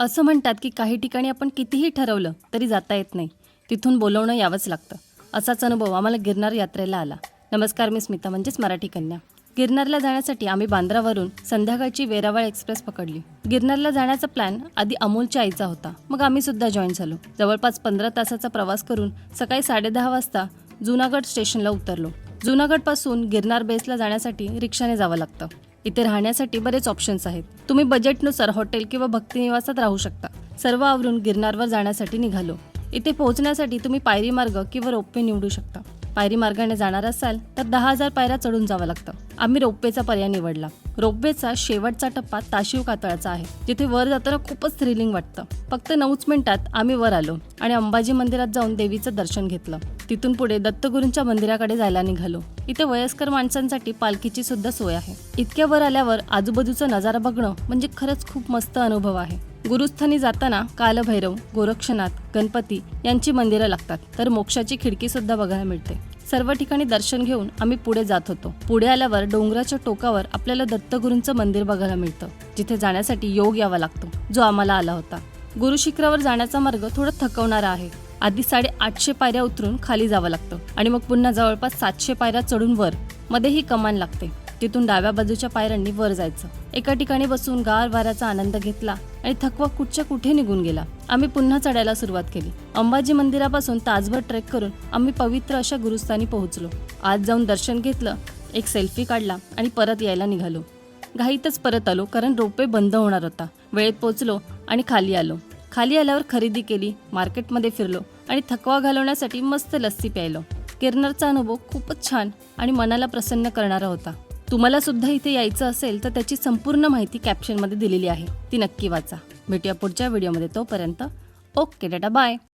असं म्हणतात की काही ठिकाणी आपण कितीही ठरवलं तरी जाता येत नाही. तिथून बोलवणं यावंच लागतं. असाच अनुभव आम्हाला गिरनार यात्रेला आला. नमस्कार मी स्मिता म्हणजेच मराठी कन्या. गिरनारला जाण्यासाठी आम्ही बांद्रावरून संध्याकाळची वेरावळ एक्सप्रेस पकडली. गिरनारला जाण्याचा प्लॅन आधी अमोलच्या आईचा होता. मग आम्ही सुद्धा जॉईन झालो. जवळपास पंधरा तासाचा प्रवास करून सकाळी साडेदहा वाजता जुनागड स्टेशनला उतरलो. जुनागडपासून गिरनार बेसला जाण्यासाठी रिक्षाने जावं लागतं. इथे राहण्यासाठी बरेच ऑप्शन्स आहेत. तुम्ही बजेटनुसार हॉटेल किंवा भक्तिनिवासात राहू शकता. सर्व आवरून गिरनारवर जाण्यासाठी निघालो. इथे पोहोचण्यासाठी तुम्ही पायरी मार्ग किंवा रोपवे निवडू शकता. पायरी मार्गाने जाणार असाल तर दहा हजार पायऱ्या चढून जावं लागतं. आम्ही रोपवेचा पर्याय निवडला. रोपवेचा शेवटचा टप्पा ताशिव कातळाचा आहे. जिथे वर जाताना खूपच थ्रिलिंग वाटतं. फक्त नऊच मिनिटात आम्ही वर आलो आणि अंबाजी मंदिरात जाऊन देवीचं दर्शन घेतलं. तिथून पुढे दत्तगुरूंच्या मंदिराकडे जायला निघालो. इथे वयस्कर माणसांसाठी पालखीची सुद्धा सोय आहे. इतक्या वर आल्यावर आजूबाजूचा नजारा बघणं म्हणजे खरंच खूप मस्त अनुभव आहे. गुरुस्थानी जाताना कालभैरव गोरक्षनाथ गणपती यांची मंदिरं लागतात. तर मोक्षाची खिडकी सुद्धा बघायला मिळते. सर्व ठिकाणी दर्शन घेऊन आम्ही पुढे जात होतो. पुढे आल्यावर डोंगराच्या टोकावर आपल्याला दत्तगुरूंचं मंदिर बघायला मिळतं. जिथे जाण्यासाठी योग यावा लागतो जो आम्हाला आला होता. गुरु शिखरावर जाण्याचा मार्ग थोडा थकवणारा आहे. आधी साडे आठशे पायऱ्या उतरून खाली जावं लागतं आणि मग पुन्हा जवळपास सातशे पायऱ्या चढून वर. मध्ये ही कमान लागते. तिथून डाव्या बाजूच्या पायऱ्यांनी वर जायचं. एका ठिकाणी बसून गार वाऱ्याचा आनंद घेतला आणि थकवा कुठच्या कुठे निघून गेला. आम्ही पुन्हा चढायला सुरुवात केली. अंबाजी मंदिरापासून तासभर ट्रेक करून आम्ही पवित्र अशा गुरुस्थानी पोहोचलो. आज जाऊन दर्शन घेतलं एक सेल्फी काढला आणि परत यायला निघालो. घाईतच परत आलो कारण रोपवे बंद होणार होता. वेळेत पोचलो आणि खाली आलो. खाली आल्यावर खरेदी केली मार्केटमध्ये फिरलो आणि थकवा घालवण्यासाठी मस्त लस्सी प्यायलो. किरनरचा अनुभव खूपच छान आणि मनाला प्रसन्न करणारा होता. तुम्हाला सुद्धा इथे यायचं असेल तर त्याची संपूर्ण माहिती कॅप्शनमध्ये दिलेली आहे. ती नक्की वाचा. भेटूया पुढच्या व्हिडिओमध्ये तोपर्यंत ओके डाटा बाय